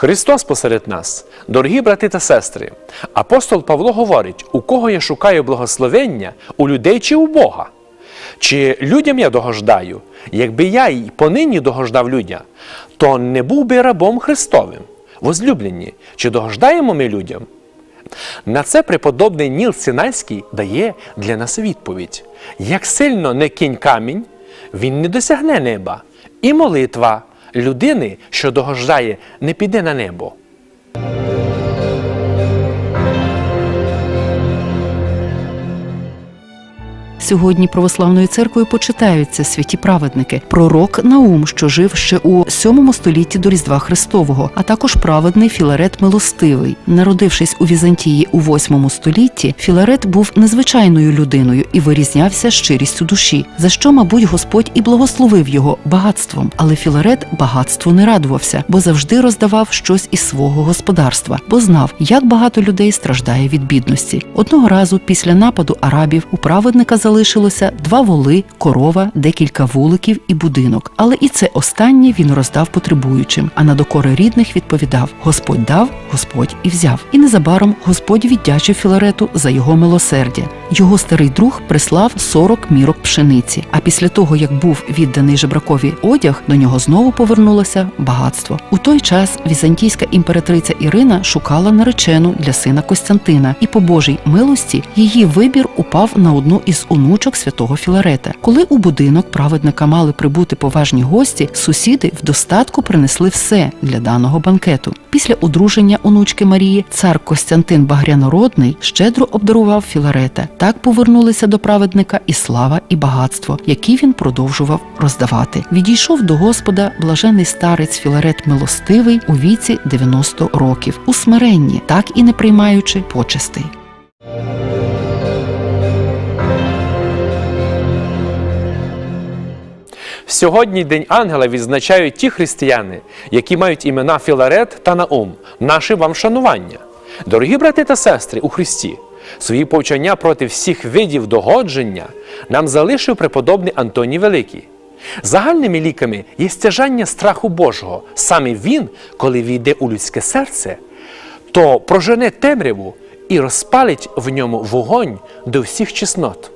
Христос посеред нас, дорогі брати та сестри, апостол Павло говорить, у кого я шукаю благословення, у людей чи у Бога? Чи людям я догождаю? Якби я й понині догождав людям, то не був би рабом Христовим. Возлюблені, чи догождаємо ми людям? На це преподобний Ніл Синайський дає для нас відповідь: як сильно не кинь камінь, він не досягне неба, і молитва людини, що догождає, не піде на небо. Сьогодні православною церквою почитаються святі праведники, пророк Наум, що жив ще у 7 столітті до Різдва Христового, а також праведний Філарет Милостивий. Народившись у Візантії у 8 столітті, Філарет був незвичайною людиною і вирізнявся щирістю душі, за що, мабуть, Господь і благословив його багатством. Але Філарет багатству не радувався, бо завжди роздавав щось із свого господарства, бо знав, як багато людей страждає від бідності. Одного разу після нападу арабів у праведника залишилося два воли, корова, декілька вуликів і будинок. Але і це останнє він роздав потребуючим. А на докори рідних відповідав: Господь дав, Господь і взяв. І незабаром Господь віддячив Філарету за його милосердя. Його старий друг прислав 40 мірок пшениці. А після того, як був відданий жебракові одяг, до нього знову повернулося багатство. У той час візантійська імператриця Ірина шукала наречену для сина Костянтина, і по Божій милості її вибір упав на одну із онучок святого Філарета. Коли у будинок праведника мали прибути поважні гості, сусіди в достатку принесли все для даного банкету. Після одруження онучки Марії цар Костянтин Багрянородний щедро обдарував Філарета. Так повернулися до праведника і слава, і багатство, які він продовжував роздавати. Відійшов до Господа блажений старець Філарет Милостивий у віці 90 років, у смиренні, так і не приймаючи почестей. Сьогодні День Ангела відзначають ті християни, які мають імена Філарет та Наум. Наше вам шанування. Дорогі брати та сестри у Христі, свої повчання проти всіх видів догодження нам залишив преподобний Антоній Великий. Загальними ліками є стяжання страху Божого. Саме він, коли війде у людське серце, то прожене темряву і розпалить в ньому вогонь до всіх чеснот.